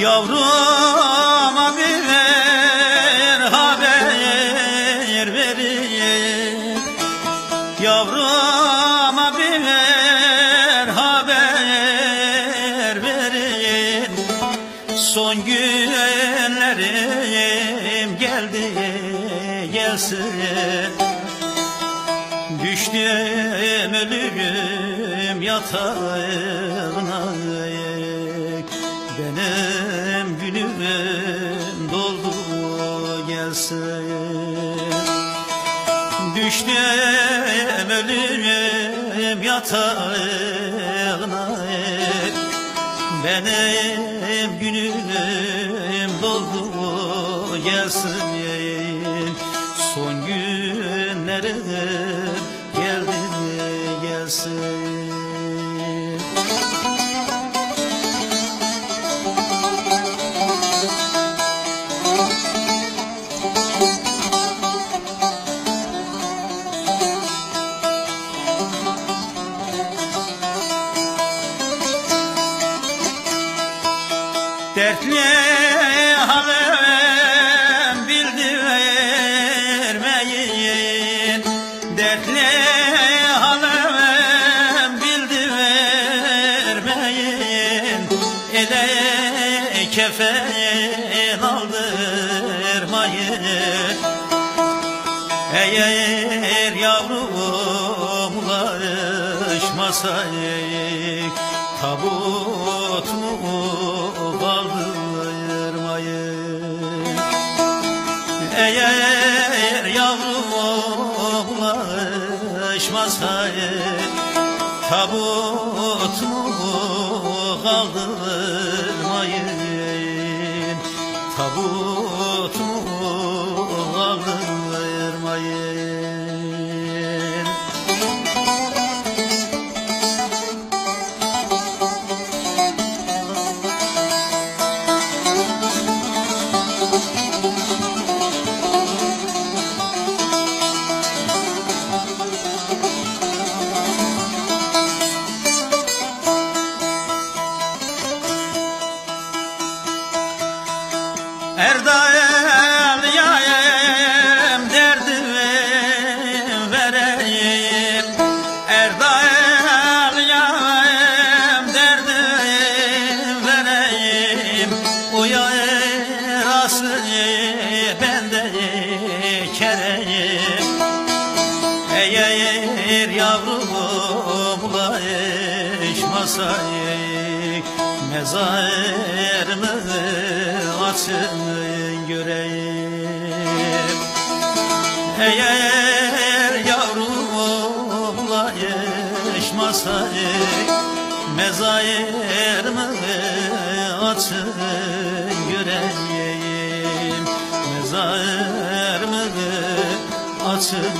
Yavruma bir haber verin. Yavruma bir haber verin. Son günlerim geldi gelsin. Düştüm ölürüm yatağına Benim günüm doldu gelsin Düştüm ölürüm yatağına. Benim günüm doldu gelsin Son günlerim geldi gelsin Dertli halem bildirmeyin Dertli halem bildirmeyin Ele kefen aldırmayın. Eğer yavrum ulaşmasaydık Tabut mu Eğer yavrum ulaşmasaydık Tabut mu kaldırmayın? Tabut mu kaldırmayın Erdal yayım derdimi vereyim. Erdal yayım derdimi vereyim. O yarası bende kereyim. Eğer yavrum ulaşmasaydık Mezarımı açın göreyim Eğer yavrum ulaşmasaydık Mezarımı açın göreyim Mezarımı açın